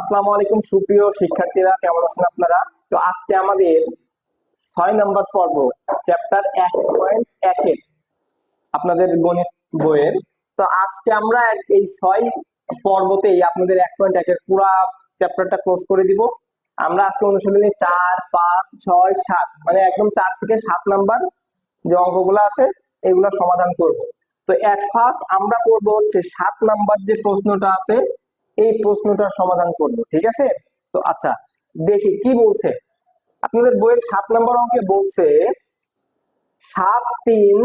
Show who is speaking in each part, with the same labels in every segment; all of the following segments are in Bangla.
Speaker 1: আসসালামু আলাইকুম সুপ্রিয় শিক্ষার্থীরা কেমন আছেন আপনারা তো আজকে আমাদের ছয় নম্বর পর্ব চ্যাপ্টার এক পয়েন্ট একের আপনাদের গণিত বইয়ের তো আজকে আমরা এই ছয় পর্বতেই আপনাদের এক পয়েন্ট একের পুরো চ্যাপ্টারটা ক্লোজ করে দিব আমরা আজকে অনুশীলনী চার পাঁচ ছয় সাত মানে একদম চার থেকে সাত নাম্বার যে অঙ্কগুলো আছে এগুলো সমাধান করব তো এট ফার্স্ট আমরা করব হচ্ছে সাত নাম্বার যে প্রশ্নটা আছে এই প্রশ্নটার সমাধান করব ঠিক আছে তো আচ্ছা দেখি কি বলছে আপনাদের বইয়ের সাত নম্বর অঙ্কে বলছে সাত তিন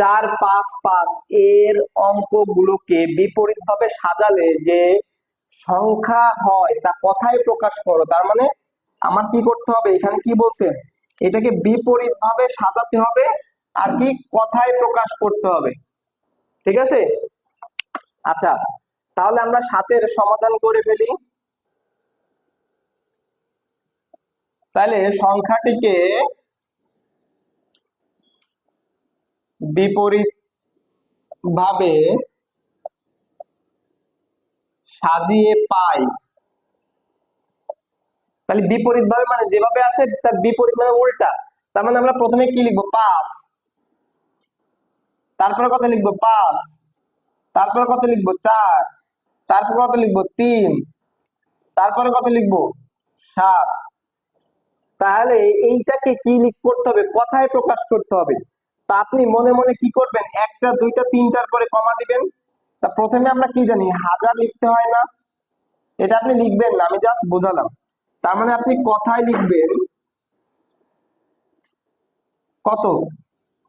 Speaker 1: চার পাঁচ পাঁচ এর অঙ্কগুলোকে ভাবে সাজালে যে সংখ্যা হয় তা কথায় প্রকাশ করো তার মানে আমার কি করতে হবে এখানে কি বলছে এটাকে বিপরীত ভাবে সাজাতে হবে আর কি কথায় প্রকাশ করতে হবে ঠিক আছে আচ্ছা তাহলে আমরা সাতের সমাধান করে ফেলি তাহলে সংখ্যাটিকে বিপরীত ভাবে সাজিয়ে পাই তাহলে বিপরীত ভাবে মানে যেভাবে আছে তার বিপরীত মানে উল্টা তার মানে আমরা প্রথমে কি লিখবো পাঁচ তারপরে কত লিখবো পাঁচ তারপরে কত লিখবো চার তারপর কত লিখবো তিন তারপরে কত লিখবো সাত তাহলে এইটাকে কি লিখ করতে হবে কথায় প্রকাশ করতে হবে তা আপনি মনে মনে কি করবেন একটা দুইটা তিনটার পরে কমা দিবেন তা প্রথমে আমরা কি জানি হাজার লিখতে হয় না এটা আপনি লিখবেন না আমি জাস্ট বোঝালাম তার মানে আপনি কথায় লিখবেন কত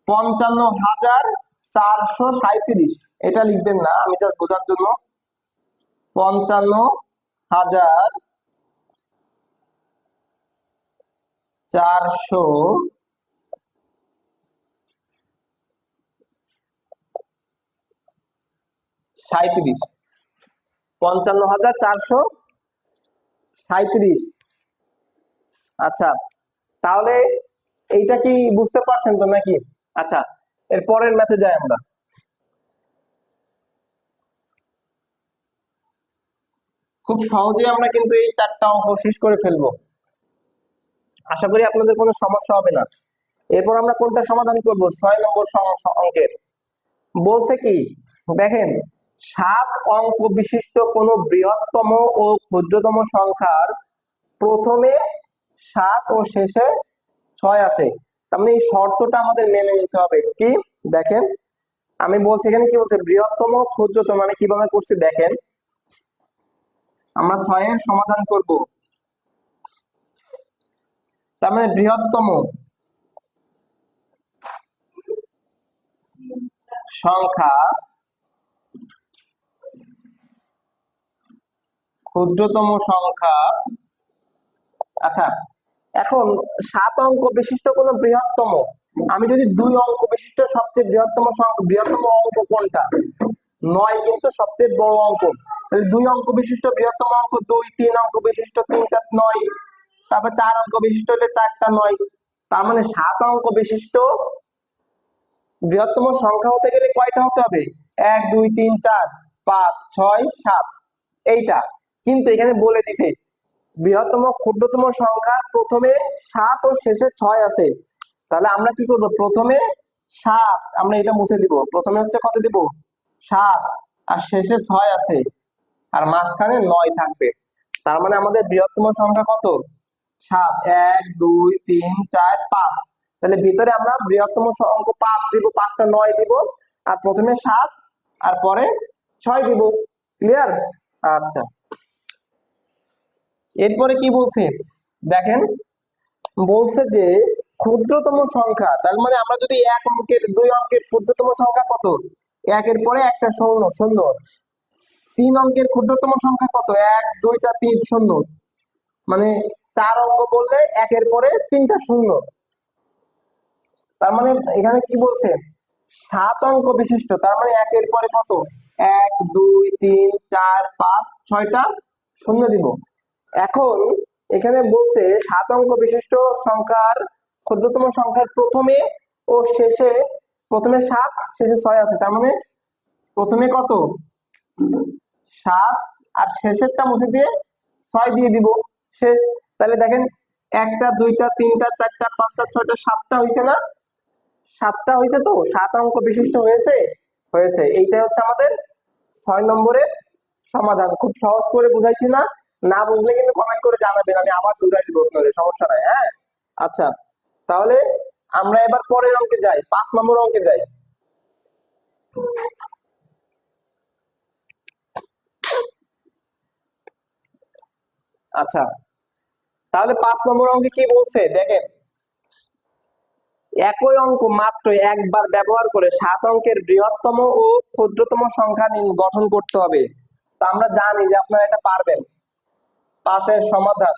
Speaker 1: পঞ্চান্ন হাজার চারশো সাঁত্রিশ এটা লিখবেন না আমি জাস্ট বোঝার জন্য পঞ্চান্ন হাজার চারশো সাঁত্রিশ পঞ্চান্ন হাজার চারশো সাঁত্রিশ আচ্ছা তাহলে এইটা কি বুঝতে পারছেন তো নাকি আচ্ছা এর পরের ম্যাথে যাই আমরা খুব সহজেই আমরা কিন্তু এই চারটা অঙ্ক শেষ করে ফেলবো আশা করি আপনাদের কোনো সমস্যা হবে না এরপর আমরা কোনটা সমাধান করব ছয় নম্বর অঙ্কের বলছে কি দেখেন সাত অঙ্ক বিশিষ্ট কোন বৃহত্তম ও ক্ষুদ্রতম সংখ্যার প্রথমে সাত ও শেষে ছয় আছে তার মানে এই শর্তটা আমাদের মেনে নিতে হবে কি দেখেন আমি বলছি এখানে কি বলছে বৃহত্তম ক্ষুদ্রতম মানে কিভাবে করছি দেখেন আমরা ছয়ের সমাধান করব তার মানে বৃহত্তম সংখ্যা ক্ষুদ্রতম সংখ্যা আচ্ছা এখন সাত অঙ্ক বিশিষ্ট কোন বৃহত্তম আমি যদি দুই অঙ্ক বিশিষ্ট সবচেয়ে বৃহত্তম বৃহত্তম অঙ্ক কোনটা নয় কিন্তু সবচেয়ে বড় অঙ্ক দুই অঙ্ক বিশিষ্ট বৃহত্তম অঙ্ক দুই তিন অঙ্ক বিশিষ্ট তিনটা নয় তারপর চার অঙ্ক বিশিষ্ট হলে চারটা নয় তার মানে সাত অঙ্ক বিশিষ্ট বৃহত্তম সংখ্যা হতে গেলে কয়টা হতে হবে এক দুই তিন চার পাঁচ ছয় সাত এইটা কিন্তু এখানে বলে দিছে বৃহত্তম ক্ষুদ্রতম সংখ্যা প্রথমে সাত ও শেষে ছয় আছে তাহলে আমরা কি করব প্রথমে সাত আমরা এটা মুছে দিব প্রথমে হচ্ছে কত দিব সাত আর শেষে ছয় আছে আর মাঝখানে নয় থাকবে তার মানে আমাদের বৃহত্তম সংখ্যা কত সাত এক দুই তিন চার পাঁচ তাহলে ভিতরে আমরা বৃহত্তম অঙ্ক পাঁচ দিব পাঁচটা নয় দিব আর প্রথমে সাত আর পরে ছয় দিব ক্লিয়ার আচ্ছা এরপরে কি বলছে দেখেন বলছে যে ক্ষুদ্রতম সংখ্যা তার মানে আমরা যদি এক অঙ্কের দুই অঙ্কের ক্ষুদ্রতম সংখ্যা কত একের পরে একটা শূন্য সুন্দর তিন অঙ্কের ক্ষুদ্রতম সংখ্যা কত এক দুইটা তিন শূন্য মানে চার অঙ্ক বললে একের পরে তিনটা শূন্য তার মানে এখানে কি বলছে সাত অঙ্ক বিশিষ্ট তার মানে একের পরে কত এক দুই তিন চার পাঁচ ছয়টা শূন্য দিব এখন এখানে বলছে সাত অঙ্ক বিশিষ্ট সংখ্যার ক্ষুদ্রতম সংখ্যার প্রথমে ও শেষে প্রথমে সাত শেষে ছয় আছে তার মানে প্রথমে কত সাত আর শেষেরটা মুছে দিয়ে ছয় দিয়ে দিব শেষ তাহলে দেখেন একটা দুইটা তিনটা চারটা পাঁচটা ছয়টা সাতটা হয়েছে না সাতটা হয়েছে তো সাত অঙ্ক বিশিষ্ট হয়েছে হয়েছে এইটা হচ্ছে আমাদের ছয় নম্বরের সমাধান খুব সহজ করে বুঝাইছি না না বুঝলে কিন্তু কমেন্ট করে জানাবেন আমি আবার বুঝাই দিব আপনাদের সমস্যা নাই হ্যাঁ আচ্ছা তাহলে আমরা এবার পরের অঙ্কে যাই পাঁচ নম্বর অঙ্কে যাই আচ্ছা তাহলে পাঁচ নম্বর অঙ্কে কি বলছে দেখেন একই অঙ্ক মাত্র একবার ব্যবহার করে সাত অঙ্কের বৃহত্তম ও ক্ষুদ্রতম সংখ্যা গঠন করতে হবে তা আমরা জানি যে আপনারা এটা পারবেন পাঁচের সমাধান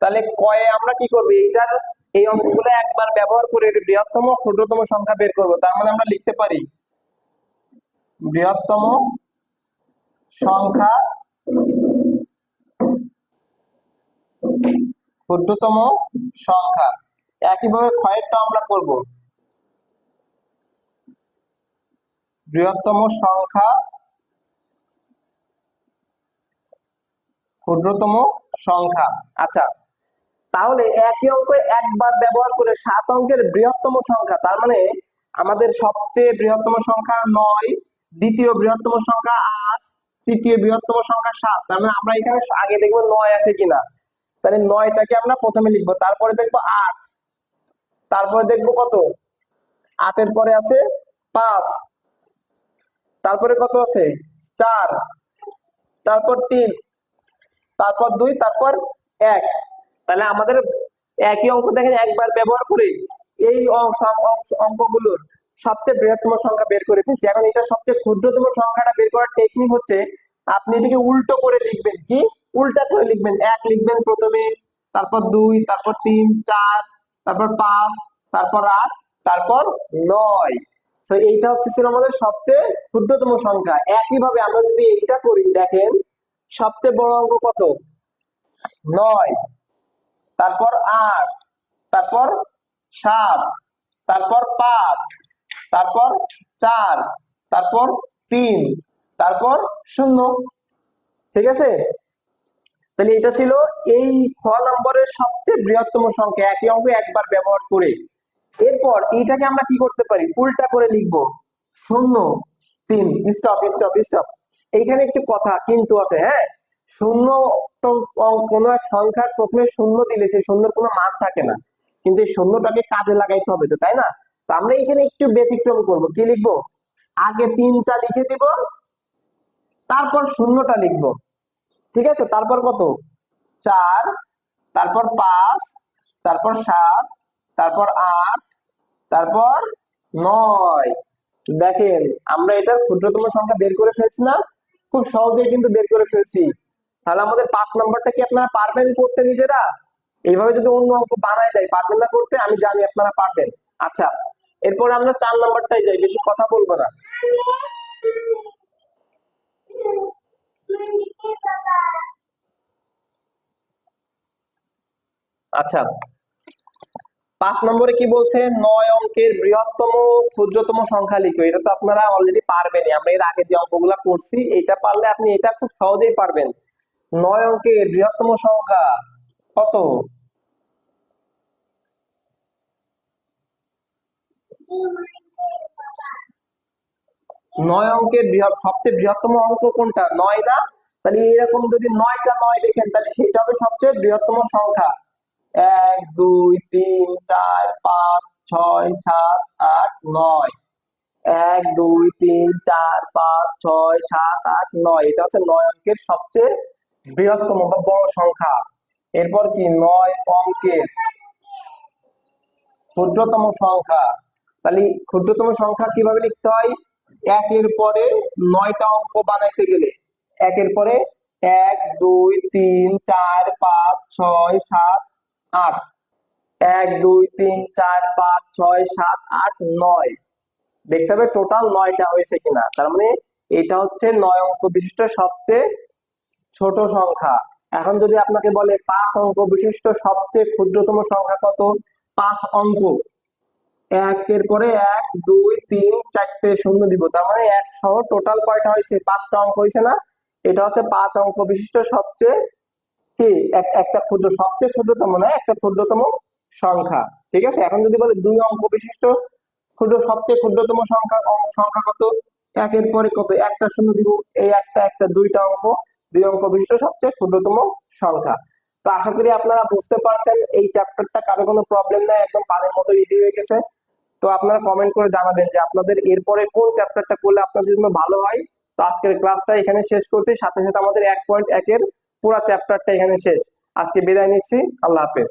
Speaker 1: তাহলে কয়ে আমরা কি করবো এইটার এই অঙ্কগুলো একবার ব্যবহার করে বৃহত্তম ক্ষুদ্রতম সংখ্যা বের করব তার মানে আমরা লিখতে পারি বৃহত্তম সংখ্যা ক্ষুদ্রতম সংখ্যা একইভাবে ক্ষয়েরটা আমরা করব বৃহত্তম সংখ্যা ক্ষুদ্রতম সংখ্যা আচ্ছা তাহলে একই অঙ্ক একবার ব্যবহার করে সাত অঙ্কের বৃহত্তম সংখ্যা তার মানে আমাদের সবচেয়ে বৃহত্তম সংখ্যা নয় দ্বিতীয় বৃহত্তম সংখ্যা আট তৃতীয় বৃহত্তম সংখ্যা সাত তার মানে আমরা এখানে আগে দেখবো নয় আছে কিনা তাহলে নয়টাকে আমরা প্রথমে লিখবো তারপরে দেখবো আট তারপরে দেখবো কত আটের পরে আছে পাঁচ তারপরে কত আছে চার তারপর তিন তারপর দুই তারপর এক তাহলে আমাদের একই অঙ্ক দেখেন একবার ব্যবহার করে এই অঙ্কগুলোর সবচেয়ে বৃহত্তম সংখ্যা বের করে ফেলছি এখন এটা সবচেয়ে ক্ষুদ্রতম সংখ্যাটা বের করার টেকনিক হচ্ছে আপনি এটাকে উল্টো করে লিখবেন কি উল্টা করে লিখবেন এক লিখবেন প্রথমে তারপর দুই তারপর তিন চার তারপর পাঁচ তারপর আট তারপর নয় তো এইটা হচ্ছে ছিল আমাদের সবচেয়ে ক্ষুদ্রতম সংখ্যা একইভাবে আমরা যদি এইটা করি দেখেন সবচেয়ে বড় অঙ্ক কত নয় তারপর আট তারপর সাত তারপর পাঁচ তারপর চার তারপর তিন তারপর শূন্য ঠিক আছে তাহলে এটা ছিল এই খ নম্বরের সবচেয়ে বৃহত্তম সংখ্যা একই অঙ্ক একবার ব্যবহার করে এরপর এইটাকে আমরা কি করতে পারি উল্টা করে লিখব শূন্য তিন স্টপ স্টপ স্টপ এইখানে একটি কথা কিন্তু আছে হ্যাঁ শূন্য কোন এক সংখ্যার প্রথমে শূন্য দিলে সেই শূন্যর কোনো মান থাকে না কিন্তু এই শূন্যটাকে কাজে লাগাইতে হবে তো তাই না তো আমরা এখানে একটু ব্যতিক্রম করব কি লিখব আগে তিনটা লিখে দিব তারপর শূন্যটা লিখবো ঠিক আছে তারপর কত চার তারপর পাঁচ তারপর সাত তারপর আট তারপর নয় দেখেন আমরা এটার ক্ষুদ্রতম সংখ্যা বের করে ফেলছি না খুব সহজে কিন্তু বের করে ফেলছি তাহলে আমাদের পাঁচ নম্বরটা কি আপনারা পারবেন করতে নিজেরা এইভাবে যদি অন্য অঙ্ক বানায় দেয় পারবেন না করতে আমি জানি আপনারা পারবেন আচ্ছা এরপর আমরা চার নম্বরটাই যাই বেশি কথা বলবো না আচ্ছা পাঁচ নম্বরে কি বলছে নয় অঙ্কের বৃহত্তম ক্ষুদ্রতম সংখ্যা লিখো এটা তো আপনারা অলরেডি পারবেন আমরা এর আগে যে অঙ্কগুলো করছি এটা পারলে আপনি এটা খুব সহজেই পারবেন নয় অঙ্কের বৃহত্তম সংখ্যা কত নয় অঙ্কের বৃহৎ সবচেয়ে বৃহত্তম অঙ্ক কোনটা নয় না তাহলে এরকম যদি নয়টা নয় লেখেন তাহলে সেটা হবে সবচেয়ে বৃহত্তম সংখ্যা এক দুই তিন চার পাঁচ ছয় সাত আট নয় এক দুই তিন চার পাঁচ ছয় সাত আট নয় এটা হচ্ছে নয় অঙ্কের সবচেয়ে বৃহত্তম বা বড় সংখ্যা এরপর কি নয় অঙ্কের ক্ষুদ্রতম সংখ্যা তাহলে ক্ষুদ্রতম সংখ্যা কিভাবে লিখতে হয় একের পরে নয়টা অঙ্ক বানাইতে গেলে একের পরে এক দুই তিন চার পাঁচ ছয় সাত আট এক দুই তিন চার পাঁচ ছয় সাত আট নয় দেখতে হবে টোটাল নয়টা হয়েছে কিনা তার মানে এটা হচ্ছে নয় অঙ্ক বিশিষ্ট সবচেয়ে ছোট সংখ্যা এখন যদি আপনাকে বলে পাঁচ অঙ্ক বিশিষ্ট সবচেয়ে ক্ষুদ্রতম সংখ্যা কত পাঁচ অঙ্ক একের পরে এক দুই তিন চারটে শূন্য দিব তার মানে এক সহ টোটাল কয়টা হয়েছে পাঁচটা অঙ্ক হয়েছে না এটা হচ্ছে পাঁচ অঙ্ক বিশিষ্ট সবচেয়ে কি একটা ক্ষুদ্র সবচেয়ে ক্ষুদ্রতম না একটা ক্ষুদ্রতম সংখ্যা ঠিক আছে এখন যদি বলে দুই অঙ্ক বিশিষ্ট ক্ষুদ্র সবচেয়ে ক্ষুদ্রতম সংখ্যা সংখ্যা কত একের পরে কত একটা শূন্য দিব এই একটা একটা দুইটা অঙ্ক দুই অঙ্ক বিশিষ্ট সবচেয়ে ক্ষুদ্রতম সংখ্যা তো আশা করি আপনারা বুঝতে পারছেন এই চ্যাপ্টারটা কারো কোনো প্রবলেম নাই একদম পানির মতো ইজি হয়ে গেছে তো আপনারা কমেন্ট করে জানাবেন যে আপনাদের এরপরে কোন চ্যাপ্টারটা করলে আপনাদের জন্য ভালো হয় তো আজকের ক্লাসটা এখানে শেষ করছি সাথে সাথে আমাদের এক পয়েন্ট একের পুরো চ্যাপ্টারটা এখানে শেষ আজকে বিদায় নিচ্ছি আল্লাহ হাফেজ